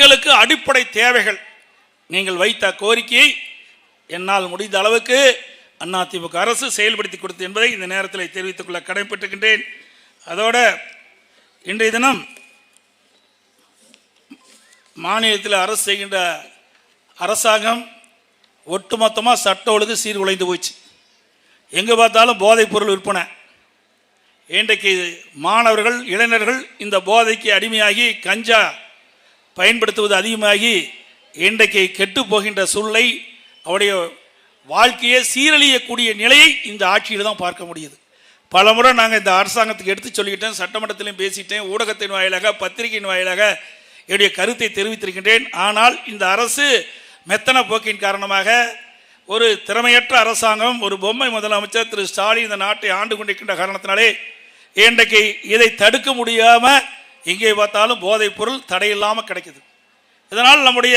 மக்களுக்கு அடிப்படை தேவைகள். நீங்கள் வைத்த கோரிக்கையை என்னால் முடிந்த அளவுக்கு அதிமுக அரசு செயல்படுத்தி கொடுத்து என்பதை இந்த நேரத்தில் தெரிவித்துக் கொள்ள கடைபெற்றுகின்றேன். அதோட இன்றைய தினம் மாநிலத்தில் அரசு செய்கின்ற அரசாங்கம் ஒட்டுமொத்தமாக சட்ட ஒழுங்கு சீர்குலைந்து போச்சு எங்கே பார்த்தாலும் போதைப் பொருள் விற்பனை. இன்றைக்கு மாணவர்கள் இளைஞர்கள் இந்த போதைக்கு அடிமையாகி கஞ்சா பயன்படுத்துவது அதிகமாகி இன்றைக்கு கெட்டு போகின்ற சூழ்நிலை அவருடைய வாழ்க்கையை சீரழியக்கூடிய நிலையை இந்த ஆட்சியில் தான் பார்க்க முடியுது. பல முறை நாங்கள் இந்த அரசாங்கத்துக்கு எடுத்து சொல்லிக்கிட்டேன் சட்டமன்றத்திலையும் பேசிட்டேன் ஊடகத்தின் வாயிலாக பத்திரிகையின் வாயிலாக என்னுடைய கருத்தை தெரிவித்திருக்கின்றேன். ஆனால் இந்த அரசு மெத்தன போக்கின் காரணமாக ஒரு திறமையற்ற அரசாங்கம் ஒரு பொம்மை முதலமைச்சர் திரு ஸ்டாலின் இந்த நாட்டை ஆண்டு கொண்டிருக்கின்ற காரணத்தினாலே இன்றைக்கு இதை தடுக்க முடியாமல் எங்கே பார்த்தாலும் போதைப் பொருள் தடையில்லாமல் கிடைக்குது. இதனால் நம்முடைய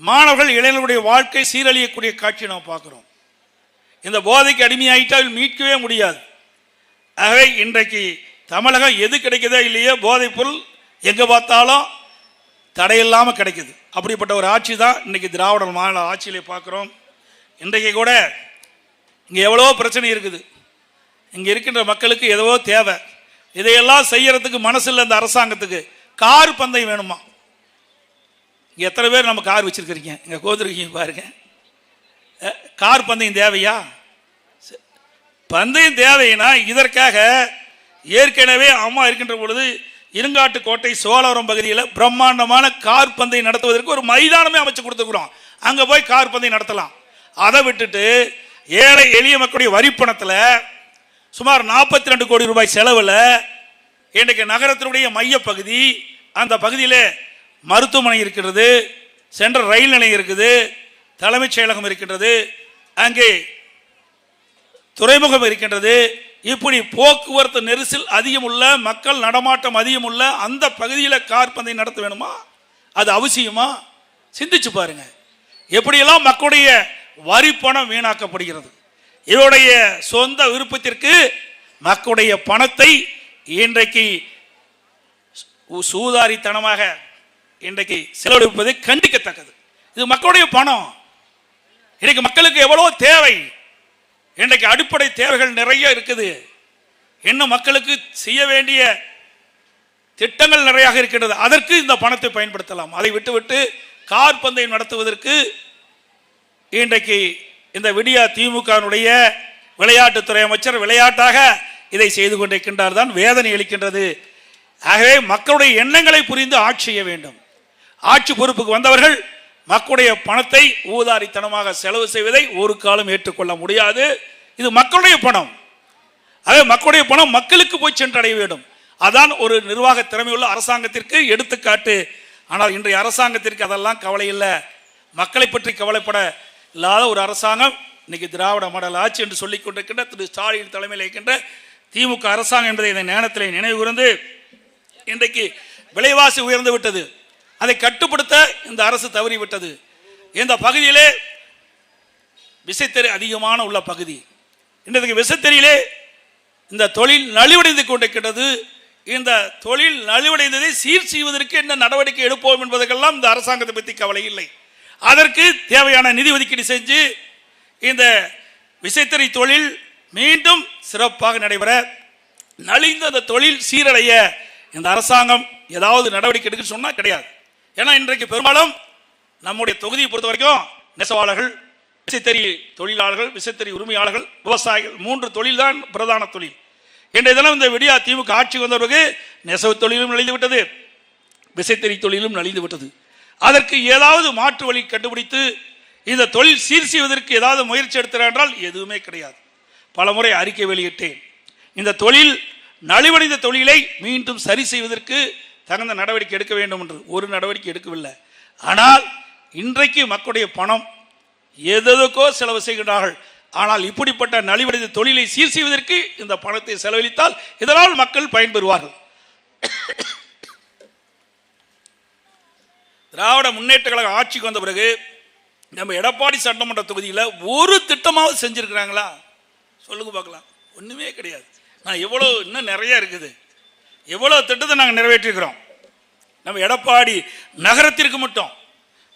மாணவர்கள் இளைஞர்களுடைய வாழ்க்கை சீரழியக்கூடிய காட்சியை நாம் பார்க்குறோம். இந்த போதைக்கு அடிமையாயிட்டால் மீட்கவே முடியாது. ஆகவே இன்றைக்கு தமிழகம் எது கிடைக்குதோ இல்லையோ போதைப் பொருள் எங்கே பார்த்தாலும் தடையில்லாமல் கிடைக்குது. அப்படிப்பட்ட ஒரு ஆட்சி தான் இன்றைக்கி திராவிட மாநில ஆட்சியிலே பார்க்குறோம். இன்றைக்கு கூட இங்கே எவ்வளோ பிரச்சனை இருக்குது. இங்கே இருக்கின்ற மக்களுக்கு எதவோ தேவை. இதையெல்லாம் செய்யறதுக்கு மனசு இல்லை இந்த அரசாங்கத்துக்கு. கார் பந்தயம் வேணுமா? இங்கே எத்தனை பேர் நம்ம கார் வச்சுருக்கிறீங்க? இங்கே கோதிருக்கீங்க பாருங்க. கார் பந்தயம் தேவையா? பந்தயம் தேவைன்னா இதற்காக ஏற்கனவே அம்மா இருக்கின்ற பொழுது இருங்காட்டு கோட்டை சோழவரம் பகுதியில் பிரம்மாண்டமான கார் பந்தயம் நடத்துவதற்கு ஒரு மைதானமே அமைச்சு கொடுத்துருக்குறோம். அங்கே போய் கார் பந்தயம் நடத்தலாம். அதை விட்டுட்டு ஏழை எளிய மக்களுடைய வரிப்பணத்தில் சுமார் நாற்பத்தி ரெண்டு கோடி ரூபாய் செலவில் இன்றைக்கு நகரத்தினுடைய மையப்பகுதி அந்த பகுதியில் மருத்துவமனை இருக்கிறது சென்ட்ரல் ரயில் நிலையம் இருக்குது தலைமைச் செயலகம் இருக்கின்றது அங்கே துறைமுகம் இருக்கின்றது. இப்படி போக்குவரத்து நெரிசல் அதிகம் உள்ள மக்கள் நடமாட்டம் அதிகம் உள்ள அந்த பகுதியில் கார் பந்தயம் நடத்த வேணுமா? அது அவசியமா? சிந்திச்சு பாருங்க. எப்படியெல்லாம் மக்களுடைய வரி பணம் வீணாக்கப்படுகிறது? இவருடைய சொந்த விருப்பத்திற்கு மக்களுடைய பணத்தை இன்றைக்கு சூதாரித்தனமாக இன்றைக்கு செலவழிப்பது கண்டிக்கத்தக்கது. இது மக்களுடைய பணம். இன்றைக்கு மக்களுக்கு எவ்வளோ தேவை. இன்றைக்கு அடிப்படை தேவைகள் நிறைய இருக்குது. இன்னும் மக்களுக்கு செய்ய வேண்டிய திட்டங்கள் நிறைய இருக்கின்றது. அதற்கு இந்த பணத்தை பயன்படுத்தலாம். அதை விட்டுவிட்டு கார் பந்தயம் நடத்துவதற்கு இன்றைக்கு இந்த விடியா திமுகவினுடைய விளையாட்டுத்துறை அமைச்சர் விளையாட்டாக இதை செய்து கொண்டிருக்கின்றார் தான் வேதனை அளிக்கின்றது. ஆகவே மக்களுடைய எண்ணங்களை புரிந்து ஆட்சி செய்ய வேண்டும். ஆட்சி பொறுப்புக்கு வந்தவர்கள் மக்களுடைய பணத்தை ஊதாரித்தனமாக செலவு செய்வதை ஒரு காலம் ஏற்றுக்கொள்ள முடியாது. இது மக்களுடைய பணம். ஆகவே மக்களுடைய பணம் மக்களுக்கு போய் சென்றடைய வேண்டும். அதான் ஒரு நிர்வாக திறமையுள்ள அரசாங்கத்திற்கு எடுத்துக்காட்டு. ஆனால் இன்றைய அரசாங்கத்திற்கு அதெல்லாம் கவலை இல்லை. மக்களை பற்றி கவலைப்பட இல்லாத ஒரு அரசாங்கம் இன்னைக்கு திராவிட மாடல் ஆட்சி என்று சொல்லிக் கொண்டிருக்கின்ற திரு ஸ்டாலின் தலைமையில் இருக்கின்ற திமுக அரசாங்கம் என்பதை இந்த நேரத்தில் நினைவு கூர்ந்து இன்றைக்கு விலைவாசி உயர்ந்து விட்டது. அதை கட்டுப்படுத்த இந்த அரசு தவறிவிட்டது இந்த பகுதியிலே விசைத்தறி அதிகமான உள்ள பகுதி. இன்றைக்கு விசைத்தறியிலே இந்த தொழில் நலிவடைந்து கொண்டிருக்கிறது இந்த தொழில் நலிவடைந்ததை சீர் செய்வதற்கு என்ன நடவடிக்கை எடுப்போம் என்பதற்கெல்லாம் இந்த அரசாங்கத்தை பற்றி கவலை இல்லை. அதற்கு தேவையான நிதி ஒதுக்கீடு செஞ்சு இந்த விசைத்தறி தொழில் மீண்டும் சிறப்பாக நடைபெற நலிந்த அந்த தொழில் சீரடைய இந்த அரசாங்கம் ஏதாவது நடவடிக்கை எடுக்க சொன்னால் கிடையாது. ஏன்னா இன்றைக்கு பெரும்பாலும் நம்முடைய தொகுதியை பொறுத்த வரைக்கும் நெசவாளர்கள் விசைத்தறி தொழிலாளர்கள் விசைத்தறி உரிமையாளர்கள் விவசாயிகள் மூன்று தொழில் தான் பிரதான தொழில். இன்றைய தினம் இந்த விடியா திமுக ஆட்சி வந்த பிறகு நெசவு தொழிலும் நலிந்து விட்டது. விசைத்தறி தொழிலும் நலிந்து விட்டது. அதற்கு ஏதாவது மாற்று வழி கண்டுபிடித்து இந்த தொழில் சீர் செய்வதற்கு ஏதாவது முயற்சி எடுத்தார் என்றால் எதுவுமே கிடையாது. பலமுறை அறிக்கை வெளியிட்டேன். இந்த தொழில் நலிவடைந்த தொழிலை மீண்டும் சரி செய்வதற்கு தகுந்த நடவடிக்கை எடுக்க வேண்டும் என்று ஒரு நடவடிக்கை எடுக்கவில்லை. ஆனால் இன்றைக்கு மக்களுடைய பணம் எதற்கோ செலவு செய்கிறார்கள் ஆனால் இப்படிப்பட்ட நலிவடைந்த தொழிலை சீர் செய்வதற்கு இந்த பணத்தை செலவழித்தால் இதனால் மக்கள் பயன்பெறுவார்கள். திராவிட முன்னேற்ற கழக ஆட்சிக்கு வந்த பிறகு நம்ம எடப்பாடி சட்டமன்ற தொகுதியில் ஒரு திட்டமாவது செஞ்சுருக்கிறாங்களா? சொல்லுங்க பார்க்கலாம். ஒன்றுமே கிடையாது. நான் எவ்வளோ இன்னும் நிறைய இருக்குது. எவ்வளோ திட்டத்தை நாங்கள் நிறைவேற்றிருக்கிறோம்? நம்ம எடப்பாடி நகரத்திற்கு மட்டும்.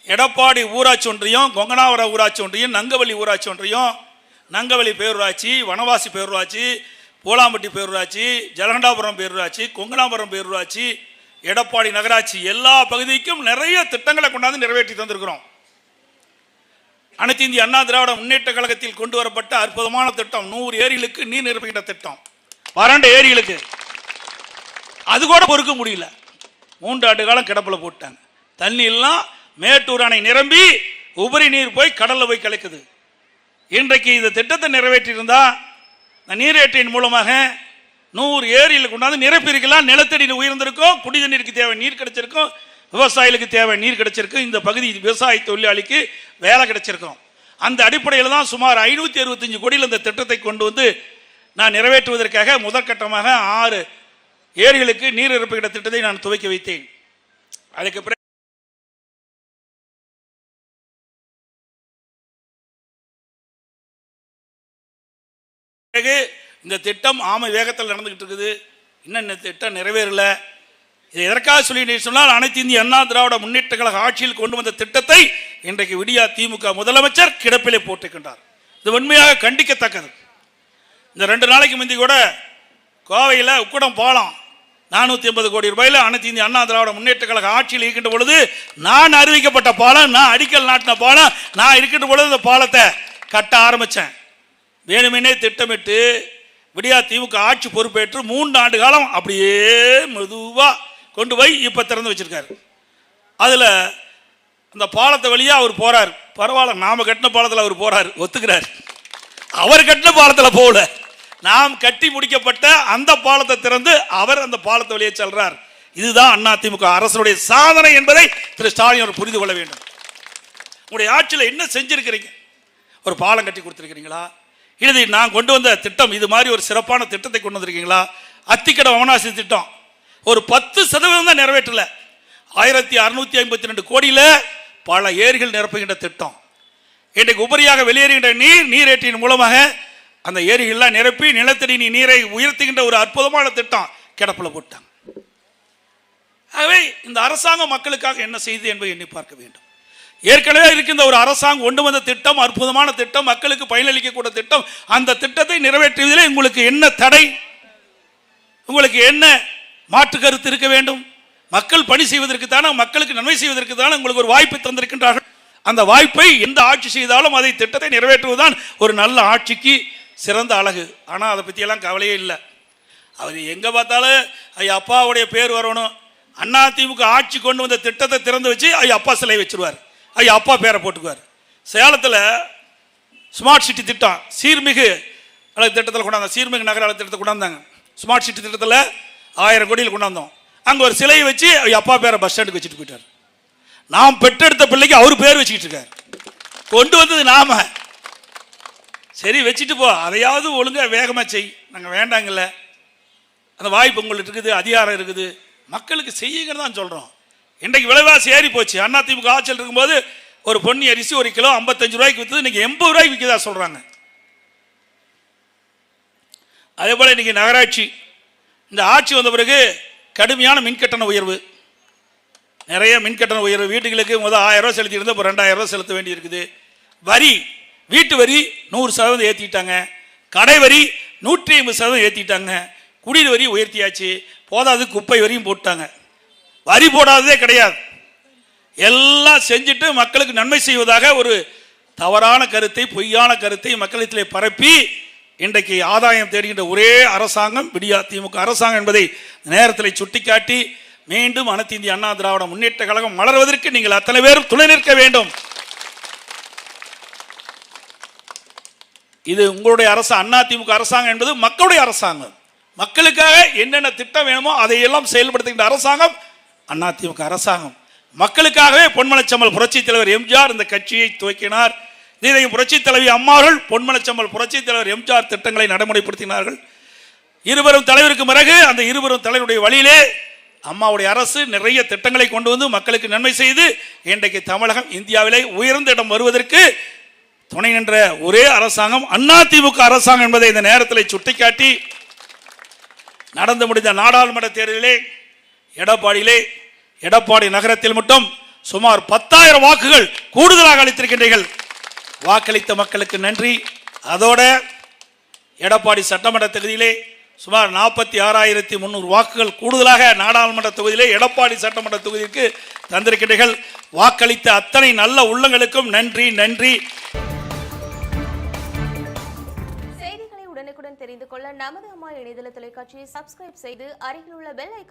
எடப்பாடி ஊராட்சி ஒன்றியம் கொங்கனாவரம் ஊராட்சி ஒன்றியம் நங்கவள்ளி ஊராட்சி ஒன்றியம் நங்கவள்ளி பேரூராட்சி வனவாசி பேரூராட்சி போலாம்பட்டி பேரூராட்சி ஜலகண்டாபுரம் பேரூராட்சி கொங்கனாபுரம் பேரூராட்சி எடப்பாடி நகராட்சி எல்லா பகுதிக்கும் நிறைய திட்டங்களை கொண்டாந்து நிறைவேற்றி தந்திருக்கிறோம். அனைத்து இந்திய அண்ணா திராவிட முன்னேற்ற கழகத்தில் கொண்டு வரப்பட்ட அற்புதமான திட்டம் நூறு ஏரிகளுக்கு நீர் நிரப்புகின்ற திட்டம். வறண்ட ஏரிகளுக்கு. அது கூட பொறுக்க முடியல. மூன்று ஆண்டு காலம் கிடப்பில் போட்டாங்க தண்ணி எல்லாம் மேட்டூர் அணை நிரம்பி உபரி நீர் போய் கடலில் போய் கலக்குது. இன்றைக்கு இந்த திட்டத்தை நிறைவேற்றியிருந்தால் இந்த நீரேற்றின் மூலமாக நூறு ஏரியில் கொண்டாந்து நிரப்பியிருக்கலாம் நிலத்தடி உயர்ந்திருக்கும். குடி தண்ணீருக்கு தேவை நீர் கிடைச்சிருக்கும். விவசாயிகளுக்கு தேவை நீர் கிடைச்சிருக்கும். இந்த பகுதி விவசாய தொழிலாளிக்கு வேலை கிடைச்சிருக்கும். அந்த அடிப்படையில் தான் சுமார் ஐநூற்றி அறுபத்தஞ்சு கோடியில் இந்த திட்டத்தை கொண்டு வந்து நான் நிறைவேற்றுவதற்காக முதற்கட்டமாக ஆறு ஏரிகளுக்கு நீர் இறப்புகிற திட்டத்தை நான் துவக்கி வைத்தேன். அதுக்கு பிறகு இந்த திட்டம் ஆமை வேகத்தில் நடந்துக்கிட்டு இருக்குது. இன்னும் இந்த திட்டம் நிறைவேறல. இது எதற்காக சொல்லி சொன்னால் அனைத்து இந்திய அண்ணா திராவிட முன்னேற்ற கழக ஆட்சியில் கொண்டு வந்த திட்டத்தை இன்றைக்கு விடியா திமுக முதலமைச்சர் கிடப்பிலே போட்டுக்கின்றார் இது உண்மையாக கண்டிக்கத்தக்கது. இந்த ரெண்டு நாளைக்கு முந்தி கூட கோவையில் உக்கடம் பாலம் நானூற்றி ஐம்பது கோடி ரூபாயில் அனைத்து இந்திய அண்ணா திராவிட முன்னேற்ற கழக ஆட்சியில் இருக்கின்ற பொழுது நான் அறிவிக்கப்பட்ட பாலம் நான் அடிக்கல் நாட்டின பாலம் நான் இருக்கின்ற பொழுது இந்த பாலத்தை கட்ட ஆரம்பித்தேன் வேணுமெனே திட்டமிட்டு விடியா திமுக ஆட்சி பொறுப்பேற்று மூன்று ஆண்டு காலம் அப்படியே மெதுவாக கொண்டு போய் இப்போ திறந்து வச்சுருக்காரு. அதில் அந்த பாலத்தை வழியாக அவர் போகிறார் பரவாயில்ல நாம் கட்டின பாலத்தில் அவர் போகிறார் ஒத்துக்கிறார். அவர் கட்டின பாலத்தில் போகல. நாம் கட்டி முடிக்கப்பட்ட அந்த பாலத்தை திறந்து அவர் அந்த பாலத்தை வழியே செல்றார். இதுதான் அதிமுக அரசனுடைய சாதனை என்பதை திரு ஸ்டாலின் அவர் புரிந்து கொள்ள வேண்டும். உங்களுடைய ஆட்சியில் என்ன செஞ்சிருக்கிறீங்க? ஒரு பாலம் கட்டி கொடுத்துருக்கிறீங்களா? இது நான் கொண்டு வந்த திட்டம் இது மாதிரி ஒரு சிறப்பான திட்டத்தை கொண்டு வந்திருக்கீங்களா? அத்திக்கட அவனாசி திட்டம். ஒரு பத்து சதவீதம் தான் நிறைவேற்றல. ஆயிரத்தி அறுநூத்தி ஐம்பத்தி ரெண்டு கோடியில் பல ஏரிகள் நிரப்புகின்ற திட்டம். இன்றைக்கு உபரியாக வெளியேறுகின்ற நீர் நீரேற்றின் மூலமாக அந்த ஏரிகள்லாம் நிரப்பி நிலத்தடி நீ- நீரை உயர்த்துகின்ற ஒரு அற்புதமான திட்டம் கிடப்பில் போட்டாங்க. ஆகவே இந்த அரசாங்கம் மக்களுக்காக என்ன செய்து என்பதை எண்ணி பார்க்க வேண்டும். ஏற்கனவே இருக்கின்ற ஒரு அரசாங்கம் கொண்டு வந்த திட்டம் அற்புதமான திட்டம் மக்களுக்கு பயனளிக்கக்கூடிய திட்டம் அந்த திட்டத்தை நிறைவேற்றுவதிலே உங்களுக்கு என்ன தடை? உங்களுக்கு என்ன மாற்று கருத்து இருக்க வேண்டும்? மக்கள் பணி செய்வதற்கு தானே மக்களுக்கு நன்மை செய்வதற்கு தானே உங்களுக்கு ஒரு வாய்ப்பை தந்திருக்கின்றார்கள். அந்த வாய்ப்பை எந்த ஆட்சி செய்தாலும் அதை திட்டத்தை நிறைவேற்றுவதுதான் ஒரு நல்ல ஆட்சிக்கு சிறந்த அழகு. ஆனால் அதை பற்றியெல்லாம் கவலையே இல்லை. அவர் எங்கே பார்த்தாலும் ஐயா அப்பாவுடைய பேர் வரணும். அண்ணா திமுக ஆட்சி கொண்டு வந்த திட்டத்தை திறந்து வச்சு ஐயா அப்பா சிலை வச்சிருவார். ஐயா அப்பா பேரை போட்டுக்குவார். சேலத்தில் ஸ்மார்ட் சிட்டி திட்டம் சீர்மிகு அழகு திட்டத்தில் கொண்டாந்தாங்க சீர்மிகு நகர அழகு திட்டத்தை கொண்டாந்தாங்க. ஸ்மார்ட் சிட்டி திட்டத்தில் ஆயிரம் கோடியில் கொண்டாந்தோம். அங்கே ஒரு சிலையை வச்சு ஐயா அப்பா பேரை பஸ் ஸ்டாண்டுக்கு வச்சுட்டு போயிட்டார். நாம் பெற்றெடுத்த பிள்ளைக்கு அவர் பேர் வச்சுக்கிட்டு இருக்கார். கொண்டு வந்தது நாம. சரி வச்சுட்டு போ. அதையாவது ஒழுங்காக வேகமாக செய். நாங்கள் வேண்டாங்கல்ல. அந்த வாய்ப்பு உங்களுக்கு இருக்குது அதிகாரம் இருக்குது. மக்களுக்கு செய்யுங்கிறதான் சொல்கிறோம் இன்றைக்கு விலைவாசி ஏறி போச்சு. அண்ணா திமுக ஆட்சியில் இருக்கும்போது ஒரு பொன்னி அரிசி ஒரு கிலோ ஐம்பத்தஞ்சு ரூபாய்க்கு விற்று இன்னைக்கு எண்பது ரூபாய்க்கு விற்கதா சொல்கிறாங்க அதே போல் இன்னைக்கு நகராட்சி இந்த ஆட்சி வந்த பிறகு கடுமையான மின்கட்டண உயர்வு. நிறைய மின்கட்டண உயர்வு. வீட்டுகளுக்கு முதல் ஆயிரம் ரூபா செலுத்தியிருந்தால் இப்போ ரெண்டாயிரம் ரூபா செலுத்த வேண்டியிருக்குது. வரி வீட்டு வரி நூறு சதவீதம் ஏற்றிட்டாங்க கடை வரி நூற்றி ஐம்பது சதவீதம் ஏற்றிட்டாங்க குடிநீர் வரி உயர்த்தியாச்சு. போதாது குப்பை வரியும் போட்டாங்க. வரி போடாததே கிடையாது. எல்லாம் செஞ்சுட்டு மக்களுக்கு நன்மை செய்வதாக ஒரு தவறான கருத்தை பொய்யான கருத்தை மக்களிடத்திலே பரப்பி இன்றைக்கு ஆதாயம் தேடுகின்ற ஒரே அரசாங்கம் விடியா திமுக அரசாங்கம் என்பதை நேரத்தில் சுட்டிக்காட்டி மீண்டும் அனைத்து இந்திய அண்ணா திராவிட முன்னேற்ற கழகம் மலர்வதற்கு நீங்கள் அத்தனை பேரும் துணை நிற்க வேண்டும். இது உங்களுடைய அரசு அண்ணா திமுக அரசாங்கம் என்பது மக்களுடைய அரசாங்கம். மக்களுக்காக என்னென்ன திட்டம் வேணுமோ அதையெல்லாம் செயல்படுத்துகின்ற அரசாங்கம் அண்ணா திமுக அரசாங்கம். மக்களுக்காகவே பொன்மனச்சம்மல் புரட்சித் தலைவர் எம்ஜிஆர் இந்த கட்சியை துவக்கினார். இதையும் புரட்சித் தலைவி அம்மாவர்கள் பொன்மனச்சம்மல் புரட்சித் தலைவர் எம்ஜிஆர் திட்டங்களை நடைமுறைப்படுத்தினார்கள். இருவரும் தலைவருக்கு பிறகு அந்த இருவரும் தலைவருடைய வழியிலே அம்மாவுடைய அரசு நிறைய திட்டங்களை கொண்டு வந்து மக்களுக்கு நன்மை செய்து இன்றைக்கு தமிழகம் இந்தியாவிலே உயர்ந்த இடம் வருவதற்கு துணை நின்ற ஒரே அரசாங்கம் அதிமுக அரசாங்கம் என்பதை இந்த நேரத்தில் சுட்டிக்காட்டி நடந்து முடிந்த நாடாளுமன்ற தேர்தலிலே எடப்பாடியிலே எடப்பாடி நகரத்தில் மட்டும் சுமார் பத்தாயிரம் வாக்குகள் கூடுதலாக அளித்திருக்கின்றீர்கள். வாக்களித்த மக்களுக்கு நன்றி. அதோட எடப்பாடி சட்டமன்ற தொகுதியிலே சுமார் நாற்பத்தி ஆறாயிரத்தி முந்நூறு வாக்குகள் கூடுதலாக நாடாளுமன்ற தொகுதியிலே எடப்பாடி சட்டமன்ற தொகுதிக்கு தந்திருக்கிறீர்கள் வாக்களித்த அத்தனை நல்ல உள்ளங்களுக்கும் நன்றி நன்றி. செய்திகளை உடனுக்குடன் தெரிந்து கொள்ள நமது அம்மா இணையதள தொலைக்காட்சியை சப்ஸ்கிரைப் செய்து அருகில் உள்ள பெல் ஐக்கான்